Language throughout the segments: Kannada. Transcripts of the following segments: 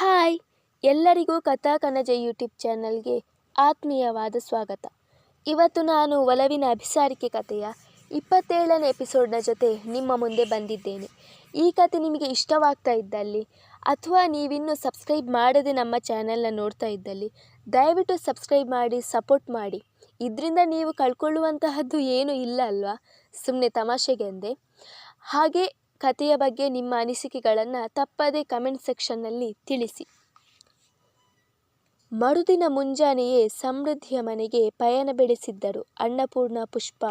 ಹಾಯ್! ಎಲ್ಲರಿಗೂ ಕಥಾ ಕನಜ ಯೂಟ್ಯೂಬ್ ಚಾನಲ್ಗೆ ಆತ್ಮೀಯವಾದ ಸ್ವಾಗತ. ಇವತ್ತು ನಾನು ಒಲವಿನ ಅಭಿಸಾರಿಕೆ ಕಥೆಯ ಇಪ್ಪತ್ತೇಳನೇ ಎಪಿಸೋಡ್ನ ಜೊತೆ ನಿಮ್ಮ ಮುಂದೆ ಬಂದಿದ್ದೇನೆ. ಈ ಕತೆ ನಿಮಗೆ ಇಷ್ಟವಾಗ್ತಾ ಇದ್ದಲ್ಲಿ ಅಥವಾ ನೀವಿನ್ನೂ ಸಬ್ಸ್ಕ್ರೈಬ್ ಮಾಡದೆ ನಮ್ಮ ಚಾನೆಲ್ನ ನೋಡ್ತಾ ಇದ್ದಲ್ಲಿ, ದಯವಿಟ್ಟು ಸಬ್ಸ್ಕ್ರೈಬ್ ಮಾಡಿ, ಸಪೋರ್ಟ್ ಮಾಡಿ. ಇದರಿಂದ ನೀವು ಕಳ್ಕೊಳ್ಳುವಂತಹದ್ದು ಏನೂ ಇಲ್ಲ ಅಲ್ವಾ? ಸುಮ್ಮನೆ ತಮಾಷೆಗೆಂದೆ. ಹಾಗೆ ಕಥೆಯ ಬಗ್ಗೆ ನಿಮ್ಮ ಅನಿಸಿಕೆಗಳನ್ನು ತಪ್ಪದೇ ಕಮೆಂಟ್ ಸೆಕ್ಷನ್ನಲ್ಲಿ ತಿಳಿಸಿ. ಮರುದಿನ ಮುಂಜಾನೆಯೇ ಸಮೃದ್ಧಿಯ ಮನೆಗೆ ಪಯಣ ಬೆಳೆಸಿದ್ದರು ಅನ್ನಪೂರ್ಣ ಪುಷ್ಪ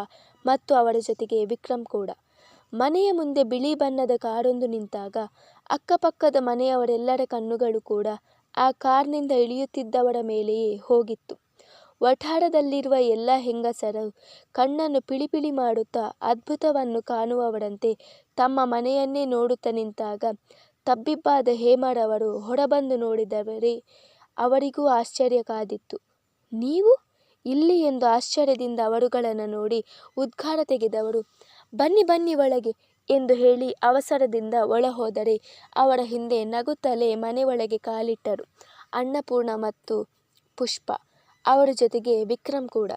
ಮತ್ತು ಅವರ ಜೊತೆಗೆ ವಿಕ್ರಮ್ ಕೂಡ. ಮನೆಯ ಮುಂದೆ ಬಿಳಿ ಬಣ್ಣದ ಕಾರೊಂದು ನಿಂತಾಗ ಅಕ್ಕಪಕ್ಕದ ಮನೆಯವರೆಲ್ಲರ ಕಣ್ಣುಗಳು ಕೂಡ ಆ ಕಾರ್ನಿಂದ ಇಳಿಯುತ್ತಿದ್ದವರ ಮೇಲೆಯೇ ಹೋಗಿತ್ತು. ವಠಾರದಲ್ಲಿರುವ ಎಲ್ಲ ಹೆಂಗಸರು ಕಣ್ಣನ್ನು ಪಿಳಿಪಿಳಿ ಮಾಡುತ್ತಾ ಅದ್ಭುತವನ್ನು ಕಾಣುವವರಂತೆ ತಮ್ಮ ಮನೆಯನ್ನೇ ನೋಡುತ್ತಾ ನಿಂತಾಗ ತಬ್ಬಿಬ್ಬಾದ ಹೇಮರವರು ಹೊರಬಂದು ನೋಡಿದವರೇ, ಅವರಿಗೂ ಆಶ್ಚರ್ಯ ಕಾದಿತ್ತು ನೀವು? ಇಲ್ಲಿ ಎಂದು ಆಶ್ಚರ್ಯದಿಂದ ಅವರುಗಳನ್ನು ನೋಡಿ ಉದ್ಗಾರ ತೆಗೆದವರು, ಬನ್ನಿ ಬನ್ನಿ ಒಳಗೆ ಎಂದು ಹೇಳಿ ಅವಸರದಿಂದ ಒಳ ಹೋದರೆ ಅವರ ಹಿಂದೆ ನಗುತ್ತಲೇ ಮನೆ ಒಳಗೆ ಕಾಲಿಟ್ಟರು, ಅನ್ನಪೂರ್ಣ ಮತ್ತು ಪುಷ್ಪ, ಅವರ ಜೊತೆಗೆ ವಿಕ್ರಮ್ ಕೂಡ.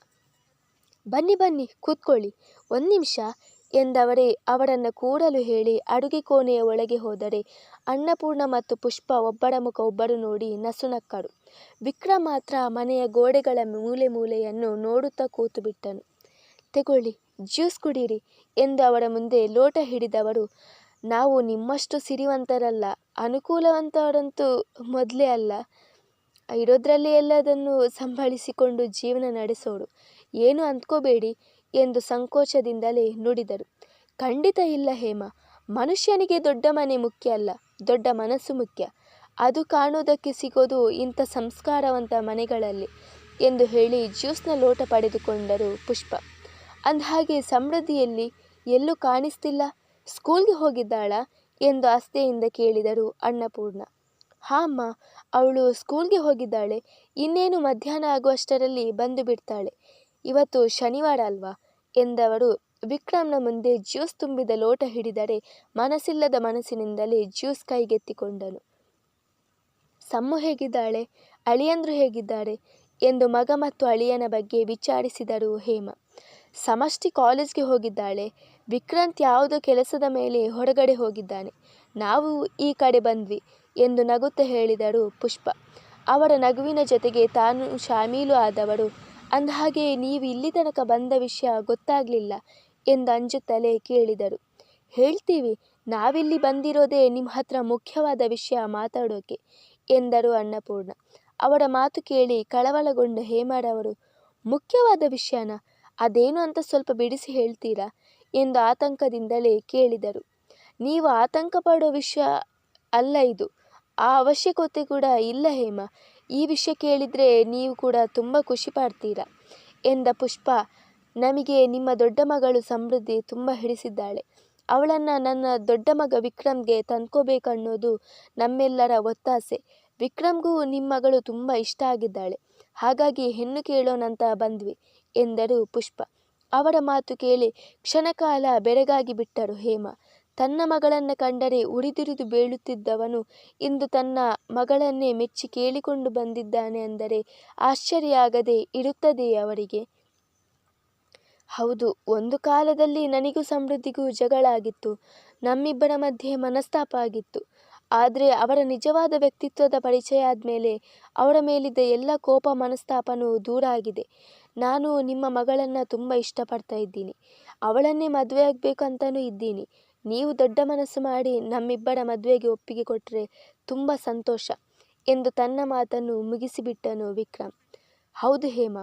ಬನ್ನಿ ಬನ್ನಿ, ಕೂತ್ಕೊಳ್ಳಿ, ಒಂದು ನಿಮಿಷ ಎಂದವರೇ, ಅವರನ್ನು ಕೂಡಲು ಹೇಳಿ ಅಡುಗೆ ಕೋಣೆಯ ಒಳಗೆ ಹೋದರೆ ಅನ್ನಪೂರ್ಣ ಮತ್ತು ಪುಷ್ಪ ಒಬ್ಬರ ಮುಖ ಒಬ್ಬರು ನೋಡಿ ನಸುನಕ್ಕರು. ವಿಕ್ರಮ್ ಮಾತ್ರ ಮನೆಯ ಗೋಡೆಗಳ ಮೂಲೆ ಮೂಲೆಯನ್ನು ನೋಡುತ್ತಾ ಕೂತು ಬಿಟ್ಟನು. ತೆಗೊಳ್ಳಿ, ಜ್ಯೂಸ್ ಕುಡೀರಿ ಎಂದು ಅವರ ಮುಂದೆ ಲೋಟ ಹಿಡಿದವರು, ನಾವು ನಿಮ್ಮಷ್ಟು ಸಿರಿವಂತರಲ್ಲ, ಅನುಕೂಲವಂತವರಂತೂ ಮೊದಲೇ ಅಲ್ಲ. ಇರೋದ್ರಲ್ಲಿ ಎಲ್ಲದನ್ನು ಸಂಭಾಳಿಸಿಕೊಂಡು ಜೀವನ ನಡೆಸೋರು. ಏನು ಅಂದ್ಕೋಬೇಡಿ ಎಂದು ಸಂಕೋಚದಿಂದಲೇ ನುಡಿದರು. ಖಂಡಿತ ಇಲ್ಲ ಹೇಮ. ಮನುಷ್ಯನಿಗೆ ದೊಡ್ಡ ಮನೆ ಮುಖ್ಯ ಅಲ್ಲ, ದೊಡ್ಡ ಮನಸ್ಸು ಮುಖ್ಯ. ಅದು ಕಾಣುವುದಕ್ಕೆ ಸಿಗೋದು ಇಂಥ ಸಂಸ್ಕಾರವಂತ ಮನೆಗಳಲ್ಲಿ ಎಂದು ಹೇಳಿ ಜ್ಯೂಸ್ನ ಲೋಟ ಪಡೆದುಕೊಂಡರು ಪುಷ್ಪ. ಅಂದಹಾಗೆ ಸಮೃದ್ಧಿಯಲ್ಲಿ ಎಲ್ಲೂ ಕಾಣಿಸ್ತಿಲ್ಲ, ಸ್ಕೂಲ್ಗೆ ಹೋಗಿದ್ದಾಳ? ಎಂದು ಆಸ್ತೆಯಿಂದ ಕೇಳಿದರು ಅನ್ನಪೂರ್ಣ. ಹಾಂ ಅಮ್ಮ, ಅವಳು ಸ್ಕೂಲ್ಗೆ ಹೋಗಿದ್ದಾಳೆ. ಇನ್ನೇನು ಮಧ್ಯಾಹ್ನ ಆಗುವಷ್ಟರಲ್ಲಿ ಬಂದು ಬಿಡ್ತಾಳೆ. ಇವತ್ತು ಶನಿವಾರ ಅಲ್ವಾ? ಎಂದವರು, ವಿಕ್ರಮ್ನ ಮುಂದೆ ಜ್ಯೂಸ್ ತುಂಬಿದ ಲೋಟ ಹಿಡಿದರೆ ಮನಸ್ಸಿಲ್ಲದ ಮನಸ್ಸಿನಿಂದಲೇ ಜ್ಯೂಸ್ ಕೈಗೆತ್ತಿಕೊಂಡನು. ಸಮ್ಮು ಹೇಗಿದ್ದಾಳೆ? ಅಳಿಯಂದ್ರು ಹೇಗಿದ್ದಾರೆ? ಎಂದು ಮಗ ಮತ್ತು ಅಳಿಯನ ಬಗ್ಗೆ ವಿಚಾರಿಸಿದರು ಹೇಮ. ಸಮಷ್ಟಿ ಕಾಲೇಜ್ಗೆ ಹೋಗಿದ್ದಾಳೆ. ವಿಕ್ರಾಂತ್ ಯಾವುದೋ ಕೆಲಸದ ಮೇಲೆ ಹೊರಗಡೆ ಹೋಗಿದ್ದಾನೆ. ನಾವು ಈ ಕಡೆ ಬಂದ್ವಿ ಎಂದು ನಗುತ್ತಾ ಹೇಳಿದರು ಪುಷ್ಪ. ಅವರ ನಗುವಿನ ಜೊತೆಗೆ ತಾನು ಶಾಮೀಲು ಆದವರು ಅಂದಹಾಗೆ ನೀವು ಇಲ್ಲಿ ತನಕ ಬಂದ ವಿಷಯ ಗೊತ್ತಾಗಲಿಲ್ಲ ಎಂದು ಅಂಜುತ್ತಲೇ ಕೇಳಿದರು. ಹೇಳ್ತೀವಿ, ನಾವಿಲ್ಲಿ ಬಂದಿರೋದೇ ನಿಮ್ಮ ಹತ್ರ ಮುಖ್ಯವಾದ ವಿಷಯ ಮಾತಾಡೋಕೆ ಎಂದರು ಅನ್ನಪೂರ್ಣ. ಅವರ ಮಾತು ಕೇಳಿ ಕಳವಳಗೊಂಡ ಹೇಮರವರು ಮುಖ್ಯವಾದ ವಿಷಯನ? ಅದೇನು ಅಂತ ಸ್ವಲ್ಪ ಬಿಡಿಸಿ ಹೇಳ್ತೀರಾ ಎಂದು ಆತಂಕದಿಂದಲೇ ಕೇಳಿದರು. ನೀವು ಆತಂಕ ಪಡೋ ವಿಷಯ ಅಲ್ಲ ಇದು. ಆ ಅವಶ್ಯಕತೆ ಕೂಡ ಇಲ್ಲ ಹೇಮ. ಈ ವಿಷಯ ಕೇಳಿದರೆ ನೀವು ಕೂಡ ತುಂಬ ಖುಷಿ ಪಡ್ತೀರಾ ಎಂದ ಪುಷ್ಪ. ನಮಗೆ ನಿಮ್ಮ ದೊಡ್ಡ ಮಗಳು ಸಮೃದ್ಧಿ ತುಂಬ ಹಿಡಿಸಿದ್ದಾಳೆ. ಅವಳನ್ನು ನನ್ನ ದೊಡ್ಡ ಮಗ ವಿಕ್ರಮ್ಗೆ ತಂದ್ಕೋಬೇಕನ್ನೋದು ನಮ್ಮೆಲ್ಲರ ಒತ್ತಾಸೆ. ವಿಕ್ರಮ್ಗೂ ನಿಮ್ಮ ಮಗಳು ತುಂಬ ಇಷ್ಟ ಆಗಿದ್ದಾಳೆ. ಹಾಗಾಗಿ ಹೆಣ್ಣು ಕೇಳೋಣಂತ ಬಂದ್ವಿ ಎಂದರು ಪುಷ್ಪ. ಅವರ ಮಾತು ಕೇಳಿ ಕ್ಷಣಕಾಲ ಬೆರಗಾಗಿ ಬಿಟ್ಟರು ಹೇಮ. ತನ್ನ ಮಗಳನ್ನು ಕಂಡರೆ ಉರಿದುರಿದು ಬೀಳುತ್ತಿದ್ದವನು, ಇಂದು ತನ್ನ ಮಗಳನ್ನೇ ಮೆಚ್ಚಿ ಕೇಳಿಕೊಂಡು ಬಂದಿದ್ದಾನೆ ಅಂದರೆ ಆಶ್ಚರ್ಯ ಆಗದೆ ಇರುತ್ತದೆಯೇ ಅವರಿಗೆ? ಹೌದು, ಒಂದು ಕಾಲದಲ್ಲಿ ನನಗೂ ಸಮೃದ್ಧಿಗೂ ಜಗಳ ಆಗಿತ್ತು ನಮ್ಮಿಬ್ಬರ ಮಧ್ಯೆ ಮನಸ್ತಾಪ ಆಗಿತ್ತು. ಆದರೆ ಅವರ ನಿಜವಾದ ವ್ಯಕ್ತಿತ್ವದ ಪರಿಚಯ ಆದಮೇಲೆ ಅವರ ಮೇಲಿದ್ದ ಎಲ್ಲ ಕೋಪ ಮನಸ್ತಾಪನೂ ದೂರ ಆಗಿದೆ. ನಾನು ನಿಮ್ಮ ಮಗಳನ್ನು ತುಂಬ ಇಷ್ಟಪಡ್ತಾ ಇದ್ದೀನಿ. ಅವಳನ್ನೇ ಮದುವೆ ಆಗಬೇಕು ಅಂತಲೂ ಇದ್ದೀನಿ. ನೀವು ದೊಡ್ಡ ಮನಸ್ಸು ಮಾಡಿ ನಮ್ಮಿಬ್ಬರ ಮದುವೆಗೆ ಒಪ್ಪಿಗೆ ಕೊಟ್ಟರೆ ತುಂಬ ಸಂತೋಷ ಎಂದು ತನ್ನ ಮಾತನ್ನು ಮುಗಿಸಿಬಿಟ್ಟನು ವಿಕ್ರಮ್. ಹೌದು ಹೇಮ,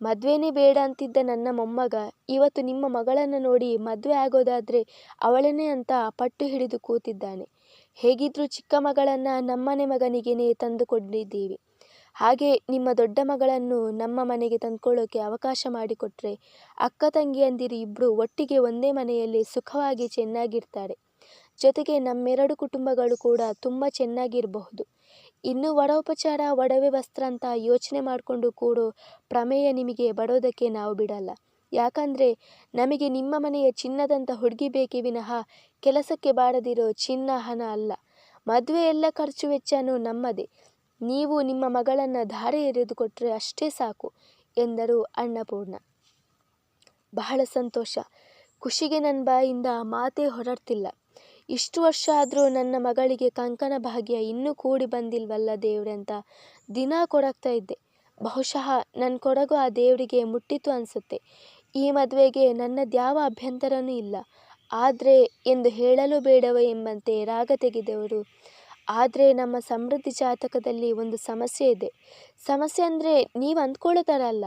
ಮದುವೆನೇ ಬೇಡ ಅಂತಿದ್ದ ನನ್ನ ಮೊಮ್ಮಗ ಇವತ್ತು ನಿಮ್ಮ ಮಗಳನ್ನು ನೋಡಿ ಮದುವೆ ಆಗೋದಾದರೆ ಅವಳನ್ನೇ ಅಂತ ಪಟ್ಟು ಹಿಡಿದು ಕೂತಿದ್ದಾನೆ. ಹೇಗಿದ್ರೂ ಚಿಕ್ಕ ಮಗಳನ್ನು ನಮ್ಮನೆ ಮಗನಿಗೇನೆ ತಂದುಕೊಂಡಿದ್ದೀವಿ ಹಾಗೆ ನಿಮ್ಮ ದೊಡ್ಡ ಮಗಳನ್ನು ನಮ್ಮ ಮನೆಗೆ ತಂದ್ಕೊಳ್ಳೋಕೆ ಅವಕಾಶ ಮಾಡಿಕೊಟ್ಟರೆ ಅಕ್ಕ ತಂಗಿಯಂದಿರು ಇಬ್ಬರು ಒಟ್ಟಿಗೆ ಒಂದೇ ಮನೆಯಲ್ಲಿ ಸುಖವಾಗಿ ಚೆನ್ನಾಗಿರ್ತಾರೆ. ಜೊತೆಗೆ ನಮ್ಮೆರಡು ಕುಟುಂಬಗಳು ಕೂಡ ತುಂಬ ಚೆನ್ನಾಗಿರಬಹುದು. ಇನ್ನು ಒಡೋಪಚಾರ ಒಡವೆ ವಸ್ತ್ರ ಅಂತ ಯೋಚನೆ ಮಾಡಿಕೊಂಡು ಕೂಡೋ ಪ್ರಮೇಯ ನಿಮಗೆ ಬಡೋದಕ್ಕೆ ನಾವು ಬಿಡಲ್ಲ. ಯಾಕಂದರೆ ನಮಗೆ ನಿಮ್ಮ ಮನೆಯ ಚಿನ್ನದಂಥ ಹುಡುಗಿ ಬೇಕೇ ವಿನಃ ಕೆಲಸಕ್ಕೆ ಬಾರದಿರೋ ಚಿನ್ನ ಹಣ ಅಲ್ಲ. ಮದುವೆ ಎಲ್ಲ ಖರ್ಚು ವೆಚ್ಚನೂ ನಮ್ಮದೇ. ನೀವು ನಿಮ್ಮ ಮಗಳನ್ನು ಧಾರೆ ಎರೆದುಕೊಟ್ಟರೆ ಅಷ್ಟೇ ಸಾಕು, ಎಂದರು ಅನ್ನಪೂರ್ಣ. ಬಹಳ ಸಂತೋಷ. ಖುಷಿಗೆ ನನ್ನ ಬಾಯಿಂದ ಮಾತೇ ಹೊರಡ್ತಿಲ್ಲ. ಇಷ್ಟು ವರ್ಷ ಆದರೂ ನನ್ನ ಮಗಳಿಗೆ ಕಂಕಣ ಭಾಗ್ಯ ಇನ್ನೂ ಕೂಡಿ ಬಂದಿಲ್ವಲ್ಲ ದೇವ್ರೆ ಅಂತ ದಿನ ಕೊಡಕ್ತಾ ಇದ್ದೆ. ಬಹುಶಃ ನನ್ನ ಕೊಡಗು ಆ ದೇವರಿಗೆ ಮುಟ್ಟಿತು ಅನಿಸುತ್ತೆ. ಈ ಮದುವೆಗೆ ನನ್ನದ್ಯಾವ ಅಭ್ಯಂತರನೂ ಇಲ್ಲ. ಆದರೆ ಎಂದು ಹೇಳಲು ಬೇಡವೋ ಎಂಬಂತೆ ರಾಗ ತೆಗೆದವರು ಆದರೆ ನಮ್ಮ ಸಮೃದ್ಧಿ ಜಾತಕದಲ್ಲಿ ಒಂದು ಸಮಸ್ಯೆ ಇದೆ. ಸಮಸ್ಯೆ ಅಂದರೆ ನೀವು ಅಂದ್ಕೊಳ್ಳೋ ಥರ ಅಲ್ಲ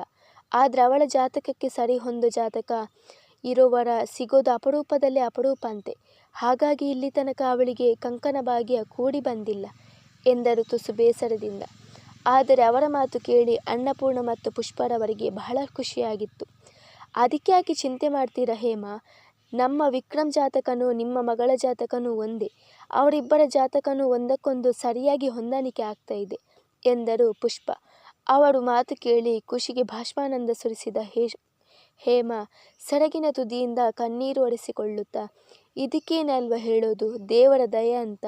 ಆದರೆ ಅವಳ ಜಾತಕಕ್ಕೆ ಸರಿ ಹೊಂದೋ ಜಾತಕ ಇರೋವರ ಸಿಗೋದು ಅಪರೂಪದಲ್ಲೇ ಅಪರೂಪ ಅಂತೆ. ಹಾಗಾಗಿ ಇಲ್ಲಿ ತನಕ ಅವಳಿಗೆ ಕಂಕನ ಭಾಗ್ಯ ಕೂಡಿ ಬಂದಿಲ್ಲ, ಎಂದರು ತುಸು ಬೇಸರದಿಂದ. ಆದರೆ ಅವರ ಮಾತು ಕೇಳಿ ಅನ್ನಪೂರ್ಣ ಮತ್ತು ಪುಷ್ಪರವರಿಗೆ ಬಹಳ ಖುಷಿಯಾಗಿತ್ತು. ಅದಕ್ಕೆ ಯಾಕೆ ಚಿಂತೆ ಮಾಡ್ತೀರಾ ಹೇಮಾ? ನಮ್ಮ ವಿಕ್ರಮ್ ಜಾತಕನೂ ನಿಮ್ಮ ಮಗಳ ಜಾತಕನೂ ಒಂದೇ. ಅವರಿಬ್ಬರ ಜಾತಕನೂ ಒಂದಕ್ಕೊಂದು ಸರಿಯಾಗಿ ಹೊಂದಾಣಿಕೆ ಆಗ್ತಾ ಇದೆ, ಎಂದರು ಪುಷ್ಪ. ಅವರು ಮಾತು ಕೇಳಿ ಖುಷಿಗೆ ಭಾಷ್ಪಾನಂದ ಸುರಿಸಿದ ಹೇ, ಹೇಮ ಸೆರಗಿನ ತುದಿಯಿಂದ ಕಣ್ಣೀರು ಒರೆಸಿಕೊಳ್ಳುತ್ತಾ ಇದಕ್ಕೇನಲ್ವ ಹೇಳೋದು ದೇವರ ದಯ ಅಂತ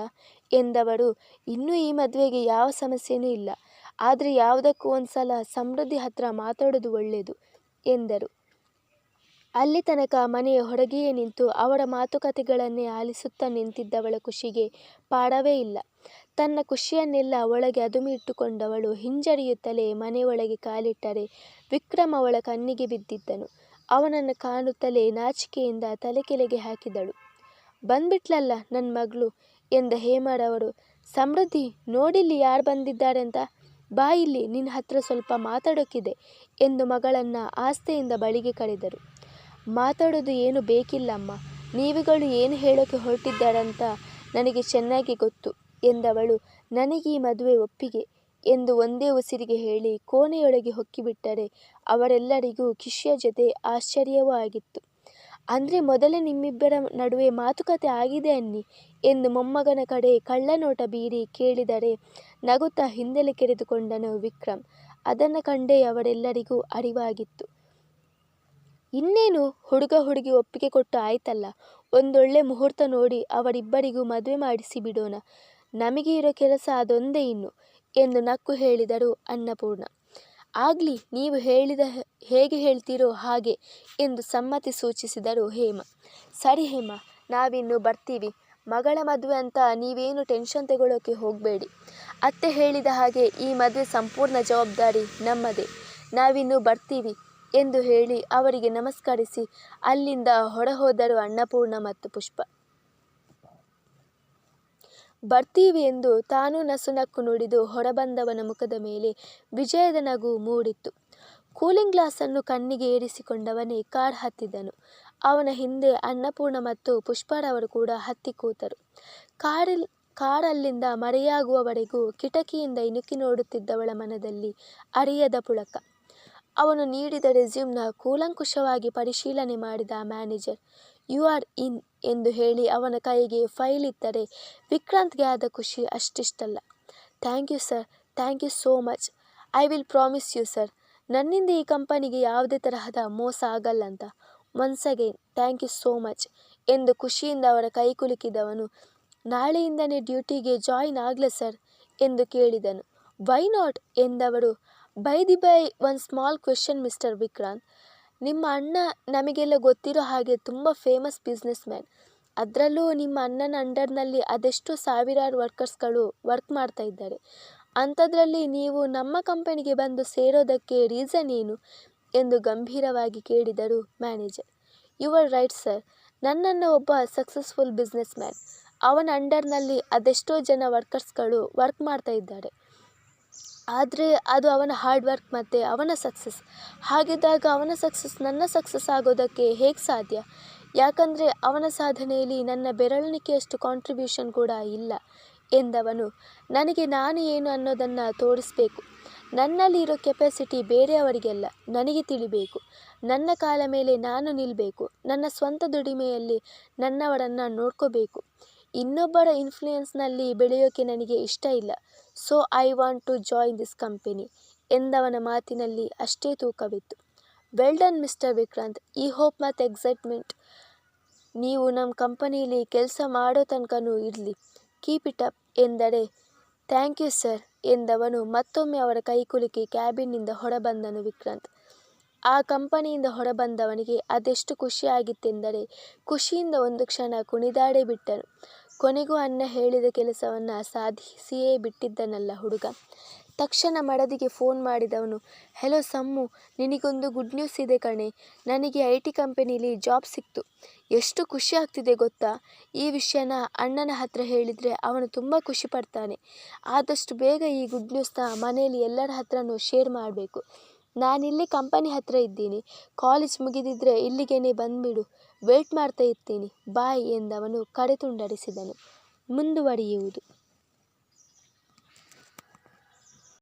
ಎಂದವರು, ಇನ್ನೂ ಈ ಮದುವೆಗೆ ಯಾವ ಸಮಸ್ಯೆನೂ ಇಲ್ಲ, ಆದರೆ ಯಾವುದಕ್ಕೂ ಒಂದು ಸಲ ಸಮೃದ್ಧಿ ಹತ್ರ ಮಾತಾಡೋದು ಒಳ್ಳೆಯದು ಎಂದರು. ಅಲ್ಲಿ ತನಕ ಮನೆಯ ಹೊರಗೆಯೇ ನಿಂತು ಅವರ ಮಾತುಕತೆಗಳನ್ನೇ ಆಲಿಸುತ್ತಾ ನಿಂತಿದ್ದವಳ ಖುಷಿಗೆ ಪಾಡವೇ ಇಲ್ಲ. ತನ್ನ ಖುಷಿಯನ್ನೆಲ್ಲ ಒಳಗೆ ಅದುಮಿ ಇಟ್ಟುಕೊಂಡವಳು ಹಿಂಜರಿಯುತ್ತಲೇ ಮನೆಯೊಳಗೆ ಕಾಲಿಟ್ಟರೆ ವಿಕ್ರಮ್ ಅವಳ ಕಣ್ಣಿಗೆ ಬಿದ್ದಿದ್ದನು. ಅವನನ್ನು ಕಾಣುತ್ತಲೇ ನಾಚಿಕೆಯಿಂದ ತಲೆ ಹಾಕಿದಳು. ಬಂದ್ಬಿಟ್ಲಲ್ಲ ನನ್ನ ಮಗಳು ಎಂದ ಹೇಮರವರು ಸಮೃದ್ಧಿ, ನೋಡಿಲ್ಲಿ ಯಾರು ಬಂದಿದ್ದಾರೆ ಅಂತ ಬಾ ನಿನ್ನ ಹತ್ರ ಸ್ವಲ್ಪ ಮಾತಾಡೋಕ್ಕಿದೆ ಎಂದು ಮಗಳನ್ನು ಆಸ್ತೆಯಿಂದ ಬಳಿಗೆ ಕರೆದರು. ಮಾತಾಡೋದು ಏನು ಬೇಕಿಲ್ಲಮ್ಮ. ನೀವುಗಳು ಏನು ಹೇಳೋಕ್ಕೆ ಹೊರಟಿದ್ದಾರಂತ ನನಗೆ ಚೆನ್ನಾಗಿ ಗೊತ್ತು ಎಂದವಳು. ನನಗೆ ಈ ಮದುವೆ ಒಪ್ಪಿಗೆ ಎಂದು ಒಂದೇ ಉಸಿರಿಗೆ ಹೇಳಿ ಕೋಣೆಯೊಳಗೆ ಹೊಕ್ಕಿಬಿಟ್ಟರೆ ಅವರೆಲ್ಲರಿಗೂ ಖುಷಿಯ ಜೊತೆ ಆಶ್ಚರ್ಯವೂ ಆಗಿತ್ತು. ಅಂದರೆ ಮೊದಲೇ ನಿಮ್ಮಿಬ್ಬರ ನಡುವೆ ಮಾತುಕತೆ ಆಗಿದೆ ಅನ್ನಿ ಎಂದು ಮೊಮ್ಮಗನ ಕಡೆ ಕಳ್ಳನೋಟ ಬೀರಿ ಕೇಳಿದರೆ ನಗುತ್ತಾ ಹಿಂದೆಲೆ ಕೆರೆದುಕೊಂಡನು ವಿಕ್ರಮ್. ಅದನ್ನು ಕಂಡೇ ಅವರೆಲ್ಲರಿಗೂ ಅರಿವಾಗಿತ್ತು. ಇನ್ನೇನು ಹುಡುಗ ಹುಡುಗಿ ಒಪ್ಪಿಗೆ ಕೊಟ್ಟು ಆಯ್ತಲ್ಲ? ಒಂದೊಳ್ಳೆ ಮುಹೂರ್ತ ನೋಡಿ ಅವರಿಬ್ಬರಿಗೂ ಮದುವೆ ಮಾಡಿಸಿ ಬಿಡೋಣ. ನಮಗೆ ಇರೋ ಕೆಲಸ ಅದೊಂದೇ ಇನ್ನು, ಎಂದು ನಕ್ಕು ಹೇಳಿದರು ಅನ್ನಪೂರ್ಣ. ಆಗಲಿ, ನೀವು ಹೇಳಿದ ಹೇಗೆ ಹೇಳ್ತೀರೋ ಹಾಗೆ, ಎಂದು ಸಮ್ಮತಿ ಸೂಚಿಸಿದರು ಹೇಮ. ಸರಿ ಹೇಮ, ನಾವಿನ್ನು ಬರ್ತೀವಿ. ಮಗಳ ಮದುವೆ ಅಂತ ನೀವೇನು ಟೆನ್ಷನ್ ತಗೊಳ್ಳೋಕೆ ಹೋಗಬೇಡಿ. ಅತ್ತೆ ಹೇಳಿದ ಹಾಗೆ ಈ ಮದುವೆ ಸಂಪೂರ್ಣ ಜವಾಬ್ದಾರಿ ನಮ್ಮದೇ. ನಾವಿನ್ನು ಬರ್ತೀವಿ. ಎಂದು ಹೇಳಿ ಅವರಿಗೆ ನಮಸ್ಕರಿಸಿ, ಅಲ್ಲಿಂದ ಹೊರಹೋದರು ಅನ್ನಪೂರ್ಣ ಮತ್ತು ಪುಷ್ಪ. ಬರ್ತೀವಿ ಎಂದು ತಾನೂ ನಸುನಕ್ಕು ನುಡಿದು ಹೊರಬಂದವನ ಮುಖದ ಮೇಲೆ ವಿಜಯದ ನಗು ಮೂಡಿತ್ತು. ಕೂಲಿಂಗ್ ಗ್ಲಾಸನ್ನು ಕಣ್ಣಿಗೆ ಏರಿಸಿಕೊಂಡವನೇ ಕಾರ್ ಹತ್ತಿದನು. ಅವನ ಹಿಂದೆ ಅನ್ನಪೂರ್ಣ ಮತ್ತು ಪುಷ್ಪರವರು ಕೂಡ ಹತ್ತಿ ಕೂತರು. ಕಾರಿಲ್, ಕಾರಲ್ಲಿಂದ ಮರೆಯಾಗುವವರೆಗೂ ಕಿಟಕಿಯಿಂದ ಇಣುಕಿ ನೋಡುತ್ತಿದ್ದವಳ ಮನದಲ್ಲಿ ಅರಿಯದ ಪುಳಕ. ಅವನು ನೀಡಿದ ರೆಸ್ಯೂಮ್ನ ಕೂಲಂಕುಷವಾಗಿ ಪರಿಶೀಲನೆ ಮಾಡಿದ ಮ್ಯಾನೇಜರ್, ಯು ಆರ್ ಇನ್ ಎಂದು ಹೇಳಿ ಅವನ ಕೈಗೆ ಫೈಲ್ ಇದ್ದರೆ ವಿಕ್ರಾಂತ್ಗೆ ಆದ ಖುಷಿ ಅಷ್ಟಿಷ್ಟಲ್ಲ. Thank you sir, thank you so much. I will promise you sir. ನನ್ನಿಂದ ಈ ಕಂಪನಿಗೆ ಯಾವುದೇ ತರಹದ ಮೋಸ ಆಗಲ್ಲ ಅಂತ. Once again, thank you so much ಎಂದು ಖುಷಿಯಿಂದ ಅವರ ಕೈ ಕುಲುಕಿದವನು, ನಾಳೆಯಿಂದನೇ ಡ್ಯೂಟಿಗೆ ಜಾಯಿನ್ ಆಗಲ ಸರ್ ಎಂದು ಕೇಳಿದನು. Why not? ಎಂದವರು by the by one small question mister Vikrant ನಿಮ್ಮ ಅಣ್ಣ ನಮಗೆಲ್ಲ ಗೊತ್ತಿರೋ ಹಾಗೆ ತುಂಬ ಫೇಮಸ್ ಬಿಸ್ನೆಸ್ ಮ್ಯಾನ್ ಅದರಲ್ಲೂ ನಿಮ್ಮ ಅಣ್ಣನ ಅಂಡರ್ನಲ್ಲಿ ಅದೆಷ್ಟೋ ಸಾವಿರಾರು ವರ್ಕರ್ಸ್ಗಳು ವರ್ಕ್ ಮಾಡ್ತಾ ಇದ್ದಾರೆ. ಅಂಥದ್ರಲ್ಲಿ ನೀವು ನಮ್ಮ ಕಂಪನಿಗೆ ಬಂದು ಸೇರೋದಕ್ಕೆ ರೀಸನ್ ಏನು? ಎಂದು ಗಂಭೀರವಾಗಿ ಕೇಳಿದರು manager you are right sir ನನ್ನನ್ನು ಒಬ್ಬ ಸಕ್ಸಸ್ಫುಲ್ ಬಿಸ್ನೆಸ್ ಮ್ಯಾನ್ ಅವನ ಅಂಡರ್ನಲ್ಲಿ ಅದೆಷ್ಟೋ ಜನ ವರ್ಕರ್ಸ್ಗಳು ವರ್ಕ್ ಮಾಡ್ತಾ ಇದ್ದಾರೆ. ಆದರೆ ಅದು ಅವನ ಹಾರ್ಡ್ ವರ್ಕ್ ಮತ್ತು ಅವನ ಸಕ್ಸಸ್ ಹಾಗಿದ್ದಾಗ ಅವನ ಸಕ್ಸಸ್ ನನ್ನ ಸಕ್ಸಸ್ ಆಗೋದಕ್ಕೆ ಹೇಗೆ ಸಾಧ್ಯ? ಯಾಕಂದರೆ ಅವನ ಸಾಧನೆಯಲ್ಲಿ ನನ್ನ ಬೆರಳಿಕೆಯಷ್ಟು ಕಾಂಟ್ರಿಬ್ಯೂಷನ್ ಕೂಡ ಇಲ್ಲ ಎಂದವನು. ನನಗೆ ನಾನು ಏನು ಅನ್ನೋದನ್ನು ತೋರಿಸಬೇಕು. ನನ್ನಲ್ಲಿ ಇರೋ ಕೆಪಾಸಿಟಿ ಬೇರೆಯವರಿಗೆಲ್ಲ ನನಗೆ ತಿಳಿಬೇಕು. ನನ್ನ ಕಾಲ ಮೇಲೆ ನಾನು ನಿಲ್ಲಬೇಕು ನನ್ನ ಸ್ವಂತ ದುಡಿಮೆಯಲ್ಲಿ ನನ್ನವರನ್ನು ನೋಡ್ಕೋಬೇಕು. ಇನ್ನೊಬ್ಬರ ಇನ್ಫ್ಲೂಯೆನ್ಸ್ನಲ್ಲಿ ಬೆಳೆಯೋಕೆ ನನಗೆ ಇಷ್ಟ ಇಲ್ಲ. So I want to join this company ಎಂದವನ ಮಾತಿನಲ್ಲಿ ಅಷ್ಟೇ ತೂಕವಿತ್ತು. ವೆಲ್ ಡನ್ ಮಿಸ್ಟರ್ ವಿಕ್ರಾಂತ್ ಈ ಹೋಪ್ ಮತ್ತು ಎಕ್ಸೈಟ್ಮೆಂಟ್ ನೀವು ನಮ್ಮ ಕಂಪನಿಯಲ್ಲಿ ಕೆಲಸ ಮಾಡೋ ತನಕನೂ ಇರಲಿ. ಕೀಪ್ ಇಟ್ ಅಪ್ ಎಂದರೆ ಥ್ಯಾಂಕ್ ಯು ಸರ್ ಎಂದವನು ಮತ್ತೊಮ್ಮೆ ಅವರ ಕೈಕುಲುಕಿ ಕ್ಯಾಬಿನ್ನಿಂದ ಹೊರಬಂದನು ವಿಕ್ರಾಂತ್. ಆ ಕಂಪನಿಯಿಂದ ಹೊರಬಂದವನಿಗೆ ಅದೆಷ್ಟು ಖುಷಿಯಾಗಿತ್ತೆಂದರೆ ಖುಷಿಯಿಂದ ಒಂದು ಕ್ಷಣ ಕುಣಿದಾಡೇ ಬಿಟ್ಟನು. ಕೊನೆಗೂ ಅಣ್ಣ ಹೇಳಿದ ಕೆಲಸವನ್ನು ಸಾಧಿಸಿಯೇ ಬಿಟ್ಟಿದ್ದನಲ್ಲ ಹುಡುಗ. ತಕ್ಷಣ ಮಡದಿಗೆ ಫೋನ್ ಮಾಡಿದವನು, ಹೆಲೋ ಸಮ್ಮು, ನಿನಗೊಂದು ಗುಡ್ ನ್ಯೂಸ್ ಇದೆ ಕಣೆ ನನಗೆ ಐ ಟಿ ಕಂಪನಿಲಿ ಜಾಬ್ ಸಿಕ್ತು. ಎಷ್ಟು ಖುಷಿ ಆಗ್ತಿದೆ ಗೊತ್ತಾ ಈ ವಿಷಯನ ಅಣ್ಣನ ಹತ್ರ ಹೇಳಿದರೆ ಅವನು ತುಂಬ ಖುಷಿ ಪಡ್ತಾನೆ. ಆದಷ್ಟು ಬೇಗ ಈ ಗುಡ್ ನ್ಯೂಸ್ನ ಮನೆಯಲ್ಲಿ ಎಲ್ಲರ ಹತ್ರನೂ ಶೇರ್ ಮಾಡ್ಬೇಕು. ನಾನಿಲ್ಲೇ ಕಂಪನಿ ಹತ್ತಿರ ಇದ್ದೀನಿ. ಕಾಲೇಜ್ ಮುಗಿದಿದ್ರೆ ಇಲ್ಲಿಗೇನೇ ಬಂದುಬಿಡು ವೇಟ್ ಮಾಡ್ತಾ ಇರ್ತೀನಿ ಬಾಯ್ ಎಂದವನು ಕಡೆ ತುಂಡರಿಸಿದನು. ಮುಂದುವರಿಯುವುದು